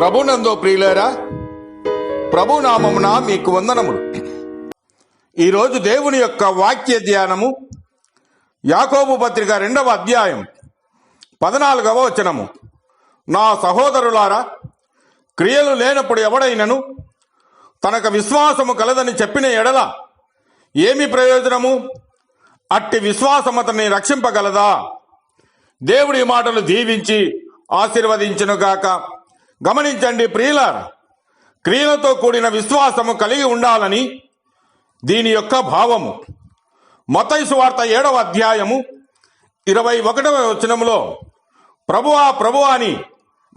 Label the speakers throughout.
Speaker 1: ప్రభునందో ప్రియులేరా ప్రభునామమున మీకు వందనములు. ఈరోజు దేవుని యొక్క వాక్య ధ్యానము యాకోబు పత్రిక రెండవ అధ్యాయం పద్నాలుగవ వచనము. నా సహోదరులారా క్రియలు లేనప్పుడు ఎవడైనను తనకు విశ్వాసము కలదని చెప్పిన ఎడల ఏమి ప్రయోజనము? అట్టి విశ్వాసం అతన్ని రక్షింపగలదా? దేవుడి మాటలు దీవించి ఆశీర్వదించునుగాక. గమనించండి ప్రియులార క్రియలతో కూడిన విశ్వాసము కలిగి ఉండాలని దీని యొక్క భావము. మతైసు వార్త ఏడవ అధ్యాయము ఇరవై ఒకటవ వచనములో ప్రభువా ప్రభు అని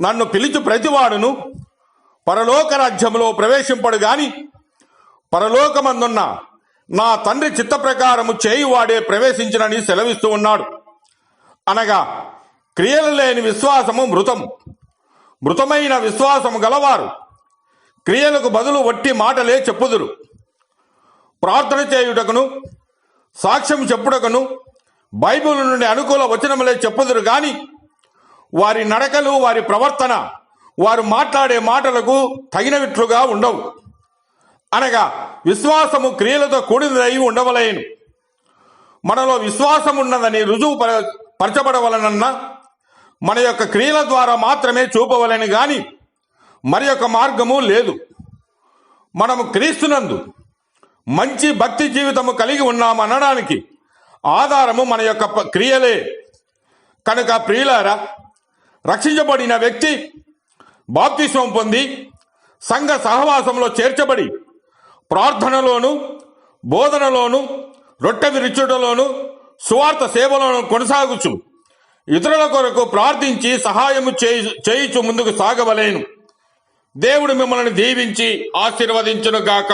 Speaker 1: నన్ను పిలిచి ప్రతివాడును పరలోక రాజ్యంలో ప్రవేశింపడు గాని పరలోకమందున్న నా తండ్రి చిత్త ప్రకారము చేయువాడే ప్రవేశించినని సెలవిస్తూ ఉన్నాడు. అనగా క్రియలు లేని విశ్వాసము మృతము. మృతమైన విశ్వాసము గలవారు. క్రియలకు బదులు వట్టి మాటలే చెప్పుదురు. ప్రార్థన చేయుటకును సాక్ష్యం చెప్పుటకును బైబిల్ నుండి అనుకూల వచనములే చెప్పుదురు గాని వారి నడకలు వారి ప్రవర్తన వారు మాట్లాడే మాటలకు తగినవిట్లుగా ఉండవు. అనగా విశ్వాసము క్రియలతో కూడినదై ఉండవలేను. మనలో విశ్వాసం ఉన్నదని రుజువు పర- పరచబడవలనన్నా మన యొక్క క్రియల ద్వారా మాత్రమే చూపవలని గాని మరి యొక్క మార్గము లేదు. మనము క్రీస్తునందు మంచి భక్తి జీవితము కలిగి ఉన్నాము అనడానికి ఆధారము మన యొక్క క్రియలే. కనుక ప్రియులారా రక్షించబడిన వ్యక్తి బాప్తిస్వం పొంది సంఘ సహవాసంలో చేర్చబడి ప్రార్థనలోను బోధనలోను రొట్టె విరుచుటలోను సువార్త సేవలోను కొనసాగుచు. ఇతరుల కొరకు ప్రార్థించి సహాయము చేయి చేయుచు ముందుకు సాగవలేను. దేవుడు మిమ్మల్ని దీవించి ఆశీర్వదించును గాక